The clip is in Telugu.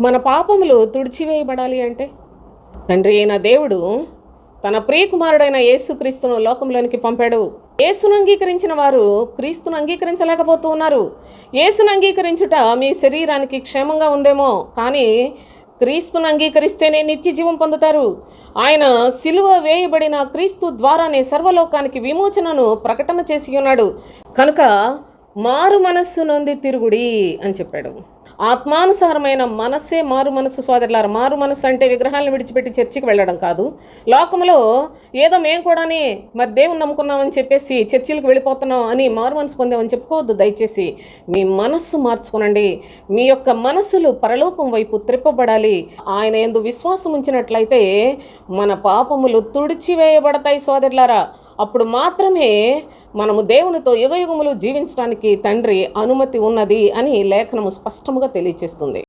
మన పాపములు తుడిచివేయబడాలి అంటే? తండ్రి అయిన దేవుడు తన ప్రియకుమారుడైన యేసుక్రీస్తును లోకంలోనికి పంపాడు. యేసును అంగీకరించిన వారు క్రీస్తును అంగీకరించలేకపోతూ ఉన్నారు. యేసును అంగీకరించుట మీ శరీరానికి క్షేమంగా ఉందేమో కానీ క్రీస్తును అంగీకరిస్తేనే నిత్య జీవం పొందుతారు. ఆయన సిలువ వేయబడిన క్రీస్తు ద్వారానే సర్వలోకానికి విమోచనను ప్రకటన చేసి ఉన్నాడు. కనుక మారు మనస్సు నుండి తిరుగుడి అని చెప్పాడు. ఆత్మానుసారమైన మనస్సే మారు మనస్సు సోదరులారు మారు మనస్సు అంటే విగ్రహాలను విడిచిపెట్టి చర్చికి వెళ్ళడం కాదు. లోకంలో ఏదో మేము కూడాని మరి దేవుని నమ్ముకున్నామని చెప్పేసి చర్చిలకు వెళ్ళిపోతున్నాం అని మారు మనసు పొందామని చెప్పుకోవద్దు. దయచేసి మీ మనస్సు మార్చుకోనండి. మీ యొక్క మనస్సులు పరలోకం వైపు త్రిప్పబడాలి. ఆయన ఎందు విశ్వాసం ఉంచినట్లయితే మన పాపములు తుడిచివేయబడతాయి సోదరులారా. అప్పుడు మాత్రమే మనము దేవునితో యుగయుగములు జీవించడానికి తండ్రి అనుమతి ఉన్నది అని లేఖనము స్పష్టముగా తెలియచేస్తుంది.